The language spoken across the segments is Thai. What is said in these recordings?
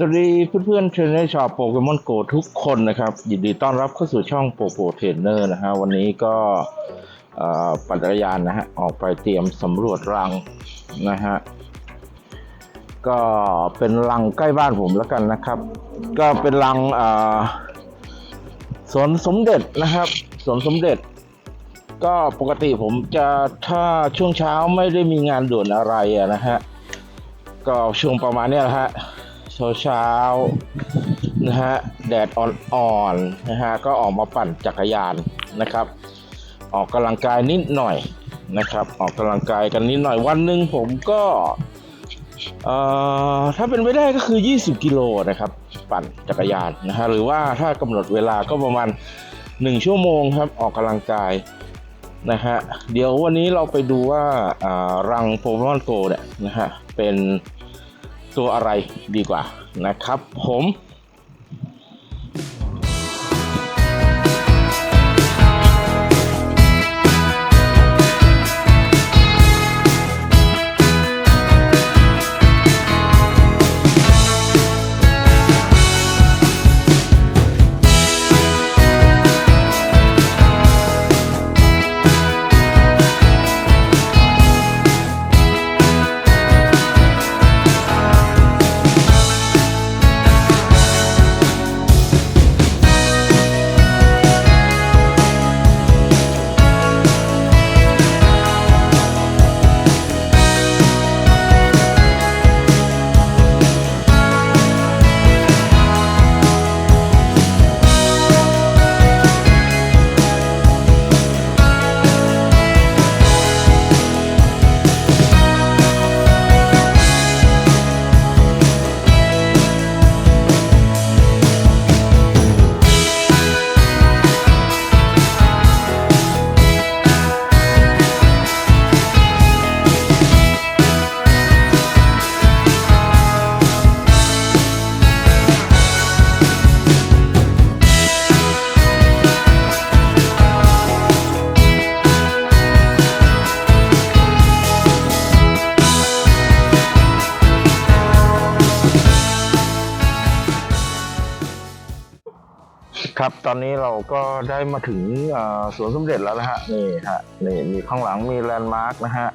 สวัสดีเพื่อนๆเทรนเนอร์ชาวโปเกมอนโกทุกคนนะครับยินดีต้อนรับเข้าสู่ช่องโปโปเทรนเนอร์นะฮะวันนี้ก็ปั่นจักรยานนะฮะออกไปเตรียมสำรวจรังนะฮะก็เป็นรังใกล้บ้านผมแล้วกันนะครับ ก็เป็นรังสวนสมเด็จนะครับสวนสมเด็จ ก็ปกติผมจะถ้าช่วงเช้าไม่ได้มีงานด่วนอะไระนะฮะก็ช่วงประมาณนี้แหละฮะ เช้าเช้าๆนะฮะแดดอ่อนๆนะฮะก็ออกมาปั่นจักรยานนะครับ ออกกำลังกายนิดหน่อยนะครับ ออกกำลังกายกันนิดหน่อยวันหนึ่งผมก็เอ่อถ้าเป็นไปได้ก็คือ 20 กิโลนะครับ ปั่นจักรยานนะฮะหรือว่าถ้ากำหนดเวลาก็ประมาณ 1 ชั่วโมงครับออกกำลังกายนะฮะเดี๋ยววันนี้เราไปดูว่าอ่ารังโปเกมอนโกเนี่ยนะฮะเป็น ตัวอะไรดีกว่านะครับผม เราก็ได้มาถึงสวนสมเด็จแล้วนะฮะนี่ฮะนี่มีข้างหลังมีแลนด์มาร์กนะฮะ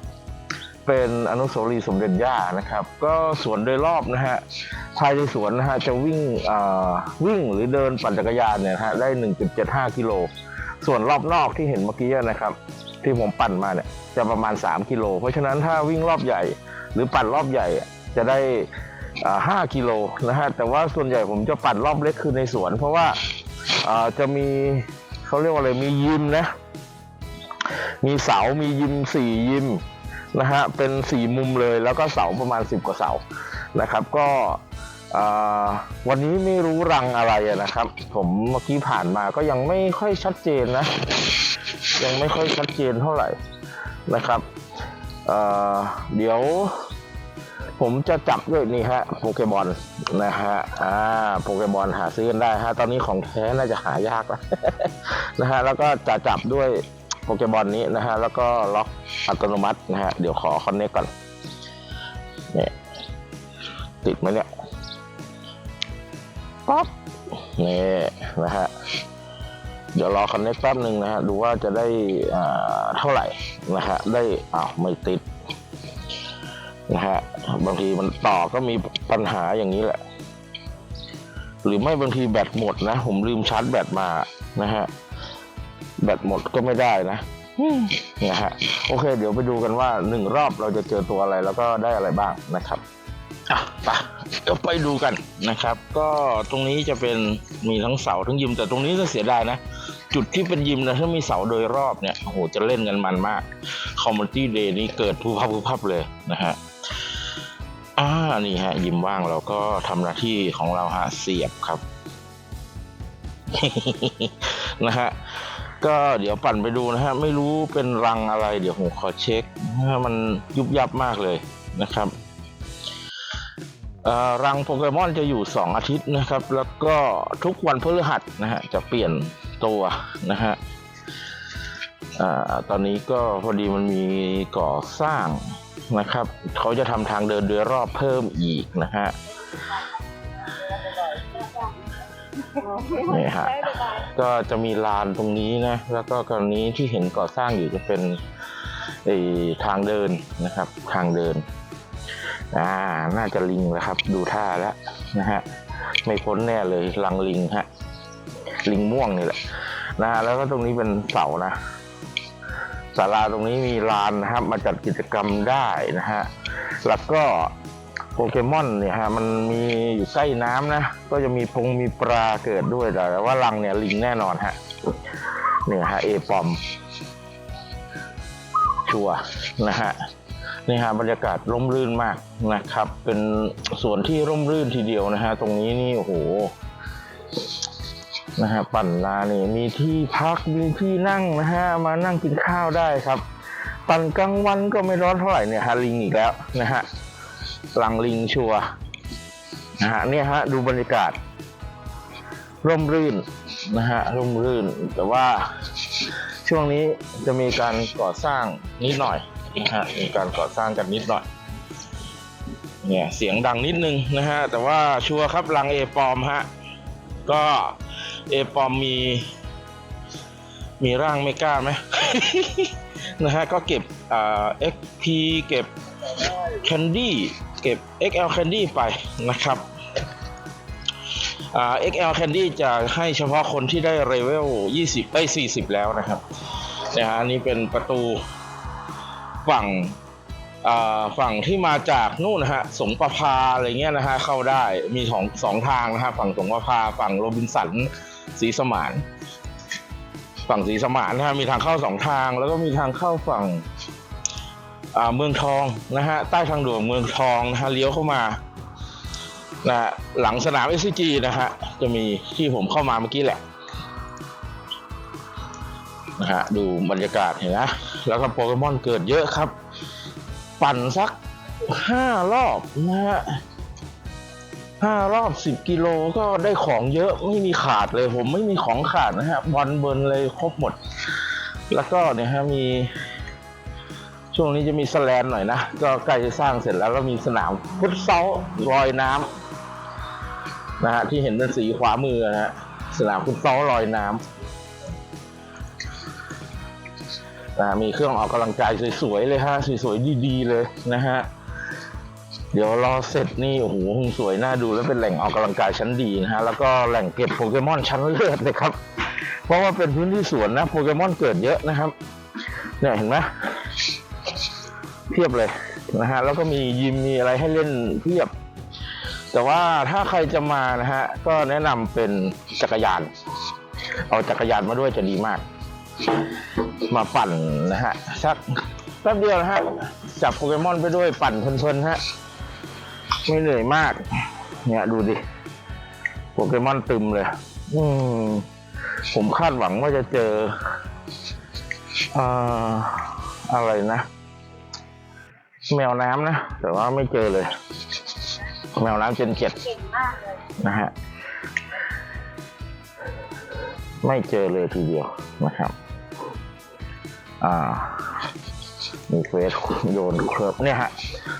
เป็นอนุสาวรีย์สมเด็จย่านะครับ ก็สวนโดยรอบนะฮะภายในสวนนะฮะจะวิ่งวิ่งหรือเดินปั่นจักรยานเนี่ยนะฮะได้ 1.75 กิโล ส่วนรอบนอกที่เห็นเมื่อกี้นะครับ ที่ผมปั่นมาเนี่ยจะประมาณ 3 กิโล เพราะฉะนั้นถ้าวิ่งรอบใหญ่ หรือปั่นรอบใหญ่จะได้ 5 กิโลนะฮะแต่ว่าส่วนใหญ่ผมจะปั่นรอบเล็กคือในสวน เพราะว่า จะมีเขาเรียกว่าอะไรมียิมนะ มีเสา มียิมสี่ยิมนะฮะ เป็นสี่มุมเลย แล้วก็เสาประมาณสิบกว่าเสานะครับ ก็วันนี้ไม่รู้รังอะไรนะครับ ผมเมื่อกี้ผ่านมาก็ยังไม่ค่อยชัดเจนนะ ยังไม่ค่อยชัดเจนเท่าไหร่นะครับเเดี๋ยว ผมจะจับด้วยนี่ฮะโปเกมอนนะฮะอ่าโปเกมอนหาซื้อกันได้ฮะตอนนี้ของแท้น่าจะหายากแล้วนะฮะแล้วก็จะจับด้วยโปเกมอนนี้นะฮะแล้วก็ล็อกอัตโนมัตินะฮะเดี๋ยวขอคอนเนคก่อนเนี่ยติดไหมเนี่ยป๊อปนี่นะฮะเดี๋ยวรอคอนเนคแป๊บหนึ่งนะฮะดูว่าจะได้อ่าเท่าไหร่นะฮะได้อ้าวไม่ติด นะฮะบางทีมันต่อก็มีปัญหาอย่างนี้แหละ หรือไม่บางทีแบตหมดนะ ผมลืมชาร์จแบตมานะฮะแบตหมดก็ไม่ได้นะนะฮะโอเค เดี๋ยวไปดูกันว่าหนึ่งรอบเราจะเจอตัวอะไรแล้วก็ได้อะไรบ้างนะครับอะไปเดี๋ยวไปดูกันนะครับ ก็ตรงนี้จะเป็นมีทั้งเสาทั้งยิมแต่ตรงนี้ก็เสียดายนะ จุดที่เป็นยิมนะถ้ามีเสาโดยรอบเนี่ยโอ้โหจะเล่นกันมันมากคอมมูนิตี้เดย์นี้เกิดผู้พับผู้พับเลยนะฮะ อ่านี่ฮะ ยิ้มว่างเราก็ทำหน้าที่ของเราฮะเสียบครับ นะฮะก็เดี๋ยวปั่นไปดูนะฮะ ไม่รู้เป็นรังอะไร เดี๋ยวผมขอเช็คนะฮะมันยุบยับมากเลยนะครับรังโปเกมอนจะอยู่ 2 อาทิตย์นะครับ แล้วก็ทุกวันพฤหัสนะฮะจะเปลี่ยนตัวนะฮะอตอนนี้ก็พอดีมันมีก่อสร้าง นะครับเขาจะทำทางเดินโดยรอบเพิ่มอีกนะฮะนี่ฮะก็จะมีลานตรงนี้นะ แล้วก็กรณีที่เห็นก่อสร้างอยู่จะเป็นไอ้ทางเดินนะครับ ทางเดินอ่าน่าจะลิงแล้วครับ ดูท่าแล้วนะฮะไม่พ้นแน่เลยลังลิงฮะลิงม่วงนี่แหละนะฮะแล้วก็ตรงนี้เป็นเสานะ ศาลาตรงนี้มีลานนะครับ มาจัดกิจกรรมได้นะฮะ แล้วก็โปเกมอนเนี่ยฮะมันมีอยู่ใกล้น้ำนะ ก็จะมีพงมีปลาเกิดด้วยแต่ว่ารังเนี่ยลิงแน่นอนฮะเนี่ยฮะเอปอม ชัวนะฮะนี่ฮะบรรยากาศร่มรื่นมากนะครับ เป็นสวนที่ร่มรื่นทีเดียวนะฮะ ตรงนี้นี่โอ้โห นะฮะปั่นนาเนี่ยมีที่พักมีที่นั่งนะฮะมานั่งกินข้าวได้ครับ ปั่นกลางวันก็ไม่ร้อนเท่าไหร่เนี่ยฮะลิงอีกแล้วนะฮะหลังลิงชัวนะฮะเนี่ยฮะดูบรรยากาศ ร่มรื่นนะฮะร่มรื่น แต่ว่าช่วงนี้จะมีการก่อสร้างนิดหน่อยนะฮะมีการก่อสร้างกันนิดหน่อยเนี่ยเสียงดังนิดนึงนะฮะแต่ว่าชัวร์ครับลังเอปอมฮะ ก็เอปอมมี มีร่างไม่กล้าไหม นะฮะ ก็เก็บอ่า XP เก็บ Candy เก็บ XL Candy ไปนะครับอ่า XL Candy จะให้เฉพาะคนที่ได้เลเวล20ได้ย40 แล้วนะครับนะฮะอันนี้เป็นประตูฝั่ง ฝั่งที่มาจากนู่นนะฮะสงประพาอะไรเงี้ยนะฮะเข้าได้มีสองสองทางนะฮะฝั่งสงประพาฝั่งโรบินสันศรีสมาน ฝั่งศรีสมานนะฮะมีทางเข้าสองทาง แล้วก็มีทางเข้าฝั่งเมืองทองนะฮะใต้ทางด่วนเมืองทองนะฮะเลี้ยวเข้ามานะฮะหลังสนามเอสจีนะฮะจะมีที่ผมเข้ามาเมื่อกี้แหละนะฮะดูบรรยากาศเห็นนะแล้วก็โปเกมอนเกิดเยอะครับ ปั่นสักห้ารอบนะฮะห้ารอบสิบกิโลก็ได้ของเยอะไม่มีขาดเลย ผมไม่มีของขาดนะฮะบอลเบิร์นเลยครบหมด แล้วก็เนี่ยฮะมี ช่วงนี้จะมีสแลนหน่อยนะ ก็ใกล้จะสร้างเสร็จแล้วแล้วมีสนามฟุตเซลลอยน้ำนะฮะที่เห็นเป็นสีขวามือนะฮะสนามฟุตเซลลอยน้ำ นะมีเครื่องออกกำลังกายสวยๆเลยฮะสวยๆดีๆเลยนะฮะเดี๋ยวรอเสร็จนี่โอ้โหคงสวยน่าดูแล้วเป็นแหล่งออกกำลังกายชั้นดีนะฮะแล้วก็แหล่งเก็บโปเกมอนชั้นเลิศเลยครับ เพราะว่าเป็นพื้นที่สวนนะโปเกมอนเกิดเยอะนะครับเนี่ยเห็นไหมเพียบเลยนะฮะแล้วก็มียิมมีอะไรให้เล่นเพียบ แต่ว่าถ้าใครจะมานะฮะก็แนะนำเป็นจักรยาน เอาจักรยานมาด้วยจะดีมาก มาปั่นนะฮะสักแป๊บเดียวนะฮะจับโปเกมอนไปด้วยปั่นเพลินๆฮะไม่เหนื่อยมาก เนี่ยดูดิโปเกมอนตึมเลย อืมผมคาดหวังว่าจะเจออ่ออะไรนะ แมวน้ำนะ แต่ว่าไม่เจอเลย แมวน้ำเจนเจ็ดเก่งมากเลยนะฮะ ไม่เจอเลยทีเดียวนะครับ อ่ามีเควสโยนเคิร์ฟเนี่ยฮะ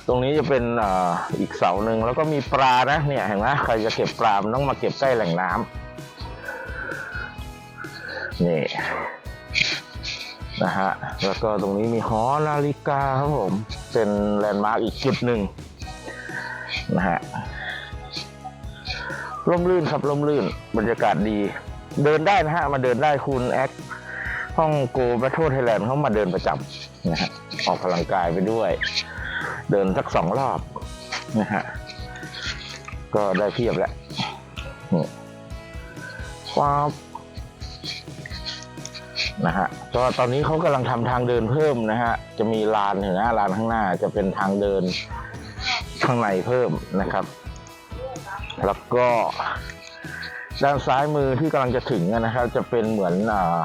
ตรงนี้จะเป็นอ่าอีกเสาหนึ่งแล้วก็มีปลานะเนี่ยเห็นไหมใครจะเก็บปลามันต้องมาเก็บใกล้แหล่งน้ำนี่นะฮะแล้วก็ตรงนี้มีหอนาฬิกาครับผมเป็นแลนด์มาร์กอีกจุดหนึ่งนะฮะร่มรื่นครับร่มรื่นบรรยากาศดี เดินได้นะฮะมาเดินได้คุณแอค ห้องโกแบทโทไทยแลนด์เขามาเดินประจำนะฮะออกกำลังกายไปด้วย เดินสักสองรอบนะฮะก็ได้เพียบแล้วนี่ว้าวนะฮะก็ตอนนี้เขากำลังทำทางเดินเพิ่มนะฮะ จะมีลานเห็นไหมลานข้างหน้าจะเป็นทางเดินข้างในเพิ่มนะครับ แล้วก็ด้านซ้ายมือที่กำลังจะถึงนะครับ จะเป็นเหมือนอ่า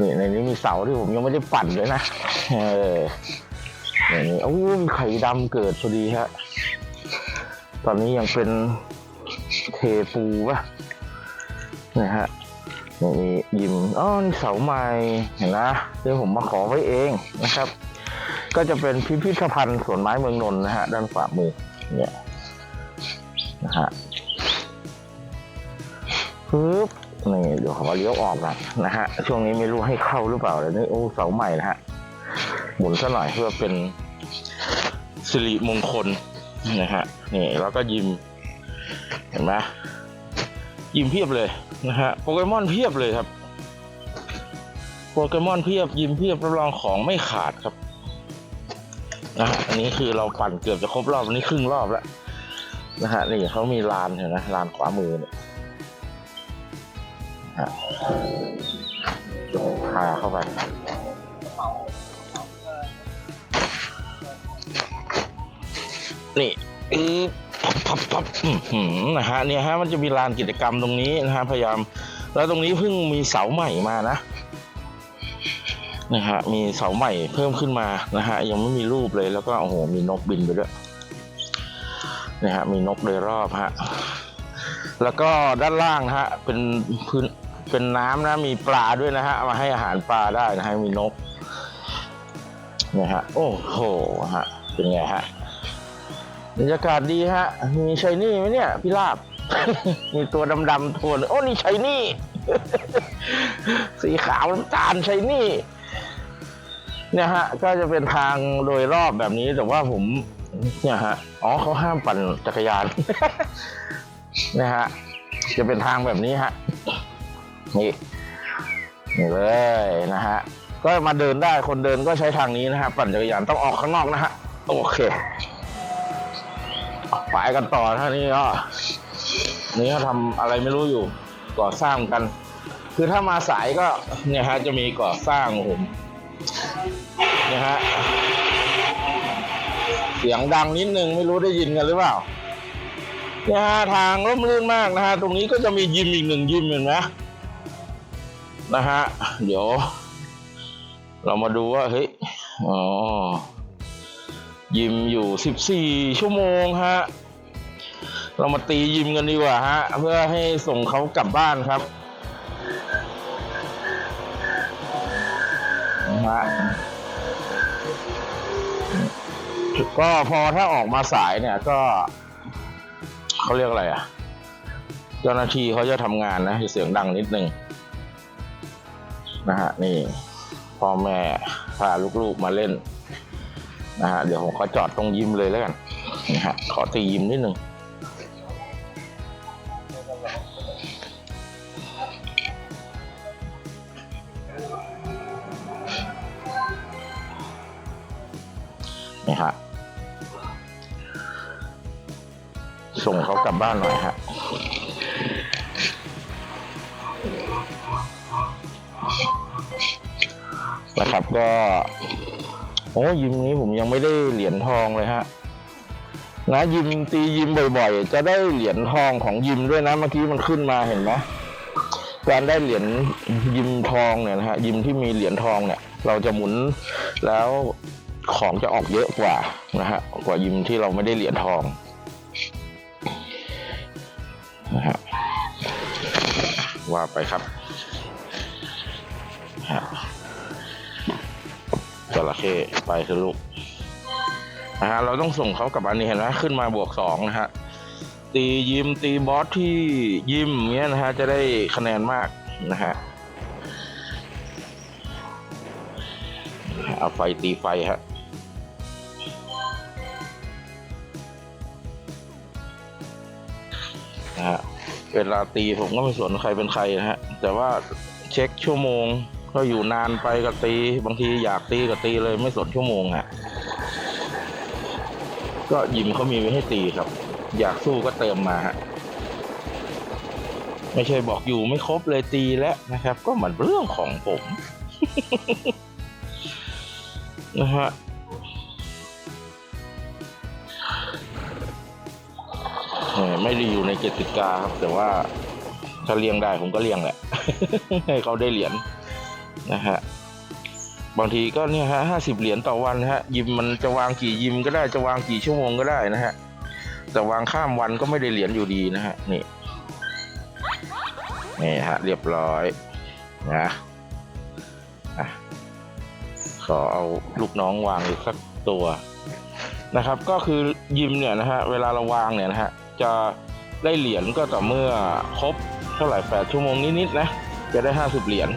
นี่ในนี้มีเสาที่ผมยังไม่ได้ปั่นเลยนะ เออนี่นี่โอ้มีไข่ดำเกิดพอดีฮะ ตอนนี้ยังเป็นเทปูปะนะฮะนี่มียิมอ๋อนี่เสาไม้เห็นนะเดี๋ยวผมมาขอไว้เองนะครับ ก็จะเป็นพิพิธภัณฑ์สวนไม้เมืองนนท์นะฮะ ด้านขวามือเนี่ยนะฮะปึ๊บ นี่เดี๋ยวขอเลี้ยวออกนะนะฮะ ช่วงนี้ไม่รู้ให้เข้าหรือเปล่าแต่นี่โอ้เสาใหม่นะฮะ หมุนซะหน่อยเพื่อเป็นสิริมงคลนะฮะ นี่แล้วก็ยิม เห็นไหมยิมเพียบเลยนะฮะ โปเกมอนเพียบเลยครับโปเกมอนเพียบยิมเพียบรับรองของไม่ขาดครับนะอันนี้คือเราปั่นเกือบจะครบรอบอันนี้ครึ่งรอบแล้วนะฮะนี่เขามีลานเห็นไหมลานขวามือเนี่ย พาเข้าไปนี่อือพับพับนะฮะเนี่ยฮะมันจะมีลานกิจกรรมตรงนี้นะฮะพยายาม แล้วตรงนี้เพิ่งมีเสาใหม่มานะนะฮะมีเสาใหม่เพิ่มขึ้นมานะฮะยังไม่มีรูปเลยแล้วก็โอ้โหมีนกบินไปด้วยนะฮะมีนกโดยรอบฮะแล้วก็ด้านล่างนะฮะเป็นพื้น เป็นน้ำนะมีปลาด้วยนะฮะมาให้อาหารปลาได้นะฮะมีนกนี่ยฮะโอ้โหฮะเป็นไงฮะบรรยากาศดีฮะ มีชัยนี่ไหมเนี่ยพี่ลาบ มีตัวดำๆตัวหนึ่งโอ้นี่ชัยนี่ สีขาวน้ำตาลชัยนี่เนี่ยฮะ ก็จะเป็นทางโดยรอบแบบนี้แต่ว่าผมเนี่ยฮะอ๋อเขาห้ามปั่นจักรยานนี่ยฮะจะเป็นทางแบบนี้ฮะ นี่นี่เลยนะฮะก็มาเดินได้คนเดินก็ใช้ทางนี้นะฮะปั่นจักรยานต้องออกข้างนอกนะฮะโอเคไปกันต่อท่านี้ก็นี่เขาทำอะไรไม่รู้อยู่ ก่อสร้างกัน คือถ้ามาสายก็เนี่ยฮะจะมีก่อสร้างผมเนี่ยฮะเสียงดังนิดนึงไม่รู้ได้ยินกันหรือเปล่าเนี่ยฮะทางร่มรื่นมากนะฮะตรงนี้ก็จะมียิมอีกหนึ่งยิมเห็นไหม นะฮะ เดี๋ยว เรามาดูว่า เฮ้ย อ๋อ ยิมอยู่สิบสี่ชั่วโมงฮะ เรามาตียิมกันดีกว่าฮะ เพื่อให้ส่งเขากลับบ้านครับนะฮะก็พอถ้าออกมาสายเนี่ยก็เขาเรียกอะไรอะ เจ้าหน้าที่เขาจะทำงานนะเสียงดังนิดนึง นะฮะนี่พ่อแม่พาลูกๆมาเล่นนะฮะเดี๋ยวผมขอจอดตรงยิมเลยแล้วกันนะฮะขอตียิมนิดนึง นะครับก็โอ้ยิมนี้ผมยังไม่ได้เหรียญทองเลยฮะนะยิมตียิมบ่อยๆ จะได้เหรียญทองของยิมด้วยนะเมื่อกี้มันขึ้นมาเห็นไหมการได้เหรียญยิมทองเนี่ยนะฮะยิมที่มีเหรียญทองเนี่ย เราจะหมุนแล้วของจะออกเยอะกว่านะฮะกว่ายิมที่เราไม่ได้เหรียญทองนะฮะว่าไปครับฮะ จระเข้ไปเถอะลูกนะฮะเราต้องส่งเขากลับอันนี้เห็นไหมขึ้นมาบวกสองนะฮะตียิมตีบอสที่ยิมเงี้ยนะฮะจะได้คะแนนมากนะฮะเอาไฟตีไฟฮะนะฮะเวลาตีผมก็ไม่สนใครเป็นใครนะฮะ แต่ว่าเช็คชั่วโมง ก็อยู่นานไปก็ตี บางทีอยากตีก็ตีเลยไม่สนชั่วโมงอะ ก็ยิมเขามีไว้ให้ตีครับ อยากสู้ก็เติมมาฮะไม่ใช่บอกอยู่ไม่ครบเลยตีแล้วนะครับ ก็มันเรื่องของผมนะฮะไม่ได้อยู่ในเกติกาครับ แต่ว่าถ้าเลี้ยงได้ผมก็เลี้ยงแหละ ให้เขาได้เหรียญ นะฮะบางทีก็เนี่ยฮะห้าสิบเหรียญต่อวันนะฮะยิมมันจะวางกี่ยิมก็ได้จะวางกี่ชั่วโมงก็ได้นะฮะแต่วางข้ามวันก็ไม่ได้เหรียญอยู่ดีนะฮะนี่นี่ฮะเรียบร้อยนะอะขอเอาลูกน้องวางอีกสักตัวนะครับ ก็คือยิมเนี่ยนะฮะเวลาเราวางเนี่ยนะฮะจะได้เหรียญก็ต่อเมื่อครบเท่าไหร่แปดชั่วโมงนิดๆนะจะได้ห้าสิบเหรียญ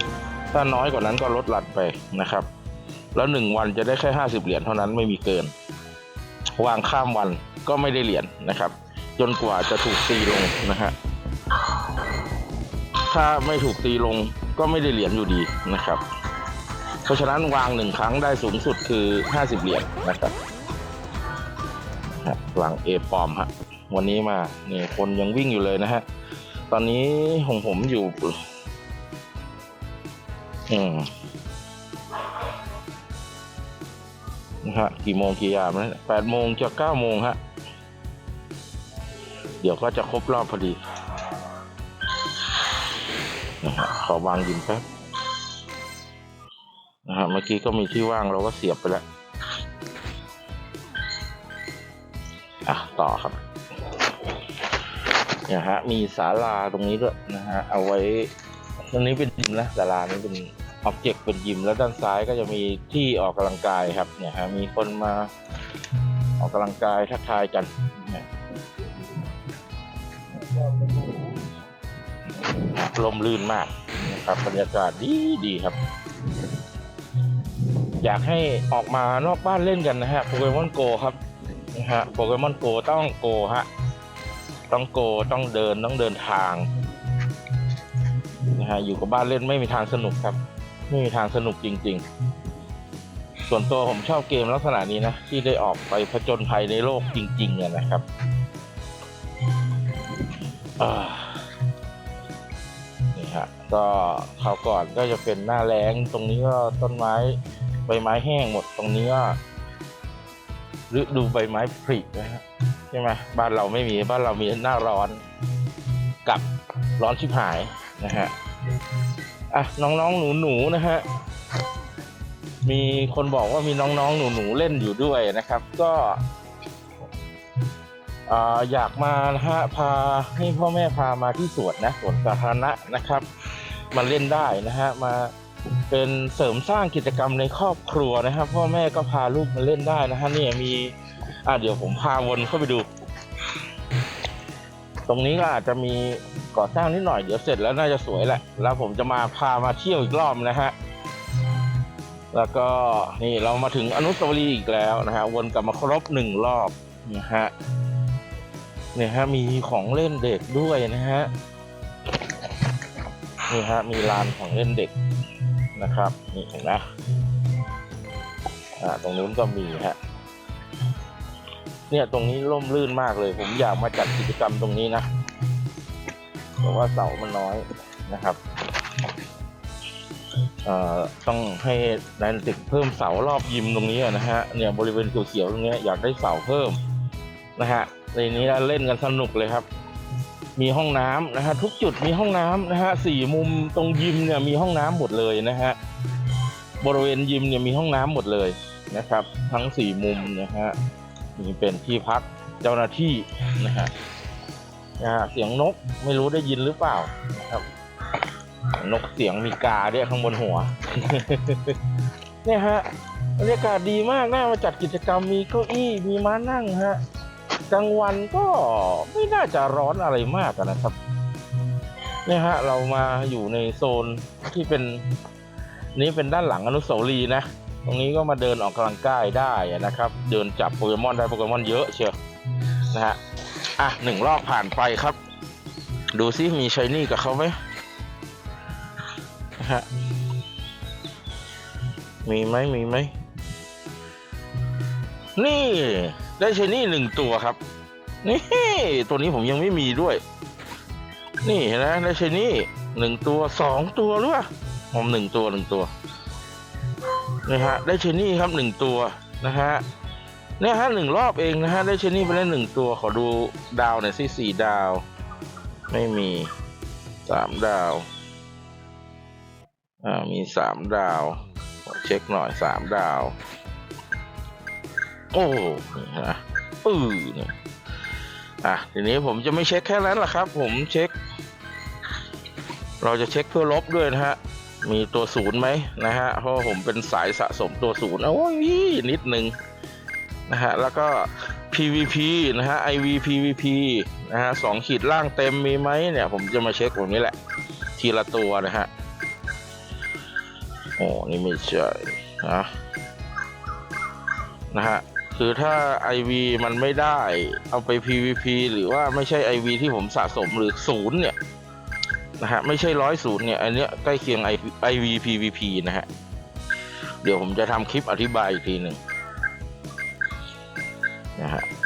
ถ้าน้อยกว่านั้นก็ลดหลั่นไปนะครับ แล้วหนึ่งวันจะได้แค่ห้าสิบเหรียญเท่านั้นไม่มีเกิน วางข้ามวันก็ไม่ได้เหรียญนะครับ จนกว่าจะถูกตีลงนะฮะถ้าไม่ถูกตีลงก็ไม่ได้เหรียญอยู่ดีนะครับ เพราะฉะนั้นวางหนึ่งครั้งได้สูงสุดคือห้าสิบเหรียญนะครับฮะวางเอปอมฮะวันนี้มาเนี่ยคนยังวิ่งอยู่เลยนะฮะตอนนี้ของผมอยู่ อืมนะฮะกี่โมงกี่ยามแล้วแปดโมงจะเก้าโมงฮะ เดี๋ยวก็จะครบรอบพอดีนะฮะขอวางยิมแป๊บนะฮะเมื่อกี้ก็มีที่ว่างเราก็เสียบไปแล้ว อะ ต่อครับเนี่ยฮะมีศาลาตรงนี้ด้วยนะฮะ เอาไว้ ตรงนี้เป็นยิมนะศาลานี้เป็นออบเจกต์เป็นยิมแล้วด้านซ้ายก็จะมีที่ออกกำลังกายครับเนี่ยฮะมีคนมาออกกำลังกายทักทายกันลมลื่นมากนะครับบรรยากาศดีดีครับ อยากให้ออกมานอกบ้านเล่นกันนะฮะโปเกมอนโกครับนะฮะโปเกมอนโกต้องโกฮะต้องโกต้องเดินต้องเดินทาง นะฮะอยู่กับบ้านเล่นไม่มีทางสนุกครับ ไม่มีทางสนุกจริง ๆ ส่วนตัวผมชอบเกมลักษณะนี้นะ ที่ได้ออกไปผจญภัยในโลกจริงๆเนี่ยนะครับนี่ฮะก็คราวก่อนก็จะเป็นหน้าแล้งตรงนี้ก็ต้นไม้ใบไม้แห้งหมดตรงนี้ก็ฤดูใบไม้ผลินะฮะใช่ไหมบ้านเราไม่มีบ้านเรามีหน้าร้อนกับร้อนชิบหาย นะฮะอะน้องๆหนูๆนะฮะมีคนบอกว่ามีน้องๆหนูๆเล่นอยู่ด้วยนะครับ ก็อ่ยากมานะฮะพาให้พ่อแม่พามาที่สวนนะสวนสาธารณะนะครับมาเล่นได้นะฮะมาเป็นเสริมสร้างกิจกรรมในครอบครัวนะครับ พ่อแม่ก็พาลูกมาเล่นได้นะฮะเนี่ยมีอะเดี๋ยวผมพาวนเข้าไปดู ตรงนี้ก็อาจจะมี ก่อสร้างนิดหน่อยเดี๋ยวเสร็จแล้วน่าจะสวยแหละ แล้วผมจะมาพามาเที่ยวอีกรอบนะฮะแล้วก็นี่เรามาถึงอนุสาวรีย์อีกแล้วนะฮะวนกลับมาครบหนึ่งรอบนะฮะเนี่ยฮะมีของเล่นเด็กด้วยนะฮะนี่ฮะมีลานของเล่นเด็กนะครับนี่เห็นไหมอ่าตรงนู้นก็มีฮะเนี่ยตรงนี้ร่มรื่นมากเลย ผมอยากมาจัดกิจกรรมตรงนี้นะ เพราะว่าเสามันน้อยนะครับต้องให้แดนติกเพิ่มเสารอบยิมตรงนี้นะฮะเนี่ยบริเวณเขียวๆตรงนี้อยากได้เสาเพิ่มนะฮะในนี้เล่นกันสนุกเลยครับ มีห้องน้ำนะฮะทุกจุดมีห้องน้ำนะฮะสี่มุมตรงยิมเนี่ยมีห้องน้ำหมดเลยนะฮะบริเวณยิมเนี่ยมีห้องน้ำหมดเลยนะครับ ทั้งสี่มุมนะฮะนี่เป็นที่พักเจ้าหน้าที่นะฮะ นะฮะเสียงนกไม่รู้ได้ยินหรือเปล่านะครับ นกเสียงมีกาด้วยข้างบนหัว เนี่ยฮะบรรยากาศดีมากน่ามาจัดกิจกรรมมีเก้าอี้มีม้านั่งฮะกลางวันก็ไม่น่าจะร้อนอะไรมากนะครับเนี่ยฮะเรามาอยู่ในโซนที่เป็นนี่เป็นด้านหลังอนุสาวรีย์นะ ตรงนี้ก็มาเดินออกกำลังกายได้นะครับ เดินจับโปเกมอนได้โปเกมอนเยอะเชียวนะฮะ อะหนึ่งรอบผ่านไปครับ ดูซิมีชายนี่กับเขาไหมนะฮะมีไหมมีไหม นี่ได้ชายนี่หนึ่งตัวครับ นี่ ตัวนี้ผมยังไม่มีด้วย นี่เห็นไหมได้ชายนี่หนึ่งตัวสองตัวหรือเปล่าผมหนึ่งตัวหนึ่งตัวนะฮะได้เชนนี่ครับหนึ่งตัวนะฮะ เนี่ยฮะหนึ่งรอบเองนะฮะได้เชนนี่ไปแล้หนึ่งตัวขอดูดาวหน่อยสิสี่ดาว ไม่มีสามดาวอ่ามีสามดาวขอเช็คหน่อยสามดาว โอ้นี่นะปื้อเนี่ยอะทีนี้ผมจะไม่เช็คแค่นั้นแหละครับ ผมเช็ค เราจะเช็คเพื่อลบด้วยนะฮะมีตัวศูนย์ไหมนะฮะเพราะผมเป็นสายสะสมตัวศูนย์โอ้ยนิดนึง นะฮะแล้วก็ PVP นะฮะ IV PVP นะฮะสองขีดล่างเต็มมีไหมเนี่ย ผมจะมาเช็คแบบนี้แหละ ทีละตัวนะฮะโอ้นี่ไม่ใช่นะนะฮะคือถ้า IV มันไม่ได้เอาไป PVP หรือว่าไม่ใช่ IV ที่ผมสะสมหรือศูนย์เนี่ยนะฮะไม่ใช่ร้อยศูนย์เนี่ยอันเนี้ยใกล้เคียง IV PVP นะฮะ เดี๋ยวผมจะทำคลิปอธิบายอีกทีหนึ่ง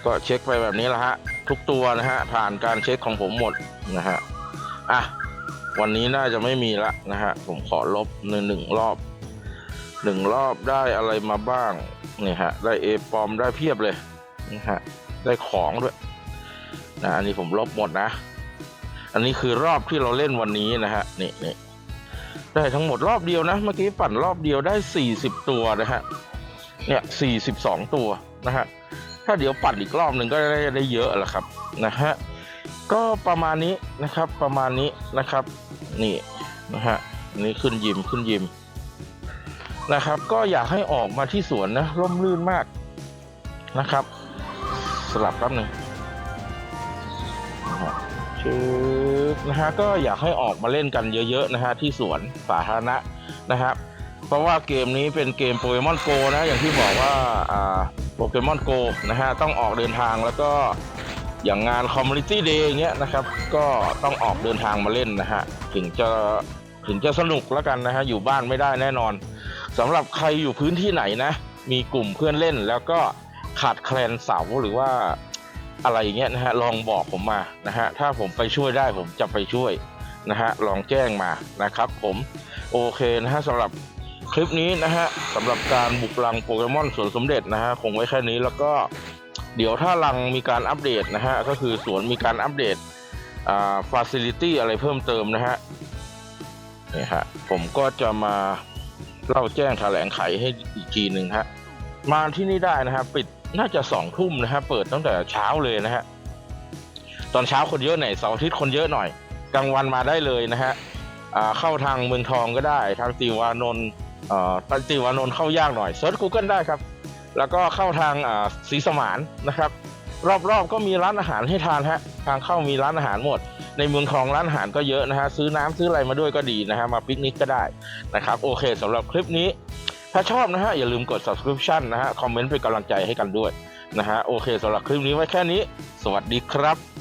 ก็เช็คไปแบบนี้แหละฮะ ทุกตัวนะฮะ ผ่านการเช็คของผมหมดนะฮะอะวันนี้น่าจะไม่มีละนะฮะ ผมขอลบหนึ่งหนึ่งรอบหนึ่งรอบได้อะไรมาบ้างนี่ฮะ ได้เอปอมได้เพียบเลยนะฮะ ได้ของด้วยนะอันนี้ผมลบหมดนะ อันนี้คือรอบที่เราเล่นวันนี้นะฮะนี่นี่ได้ทั้งหมดรอบเดียวนะ เมื่อกี้ปั่นรอบเดียวได้สี่สิบตัวนะฮะเนี่ยสี่สิบสองตัวนะฮะ ถ้าเดี๋ยวปั่นอีกรอบหนึ่งก็ได้ได้เยอะแหละครับนะฮะก็ประมาณนี้นะครับประมาณนี้นะครับ นี่นะฮะนี่ขึ้นยิมขึ้นยิมนะครับ ก็อยากให้ออกมาที่สวนนะร่มรื่นมากนะครับ สลับแป๊บหนึ่งชืบนะฮะก็อยากให้ออกมาเล่นกันเยอะๆนะฮะที่สวนสาธารณะนะครับ เพราะว่าเกมนี้เป็นเกมโปเกมอนโกนะ อย่างที่บอกว่าอ่า โปเกมอนโกนะฮะต้องออกเดินทางแล้วก็อย่างงานคอมมูนิตี้เดย์อย่างเงี้ยนะครับก็ต้องออกเดินทางมาเล่นนะฮะถึงจะถึงจะสนุกแล้วกันนะฮะอยู่บ้านไม่ได้แน่นอนสำหรับใครอยู่พื้นที่ไหนนะ มีกลุ่มเพื่อนเล่นแล้วก็ขาดแคลนเสาหรือว่าอะไรอย่างเงี้ยนะฮะลองบอกผมมานะฮะถ้าผมไปช่วยได้ผมจะไปช่วยนะฮะลองแจ้งมานะครับผมโอเคนะฮะสำหรับ คลิปนี้นะฮะสำหรับการบุกรังโปเกมอนสวนสมเด็จนะฮะคงไว้แค่นี้แล้วก็เดี๋ยวถ้ารังมีการอัปเดตนะฮะก็คือสวนมีการอัปเดตอ่าฟาซิลิตี้อะไรเพิ่มเติมนะฮะนี่ฮะผมก็จะมาเล่าแจ้งแถลงไขให้อีกทีหนึ่งฮะมาที่นี่ได้นะฮะปิดน่าจะสองทุ่มนะฮะเปิดตั้งแต่เช้าเลยนะฮะตอนเช้าคนเยอะหน่อยเสาร์อาทิตย์คนเยอะหน่อยกลางวันมาได้เลยนะฮะอ่าเข้าทางเมืองทองก็ได้ ทางติวานนท์ เอ่อทางติวานนท์เข้ายากหน่อยเซิร์ช Google ได้ครับ แล้วก็เข้าทางศรีสมานนะครับ รอบๆก็มีร้านอาหารให้ทานฮะทางเข้ามีร้านอาหารหมด ในเมืองทองร้านอาหารก็เยอะนะฮะซื้อน้ำซื้ออะไรมาด้วยก็ดีนะฮะมาปิกนิกก็ได้นะครับโอเคสำหรับคลิปนี้ ถ้าชอบนะฮะอย่าลืมกด subscription นะฮะคอมเมนต์เป็นกำลังใจให้กันด้วยนะฮะโอเคสำหรับคลิปนี้ไว้แค่นี้ สวัสดีครับ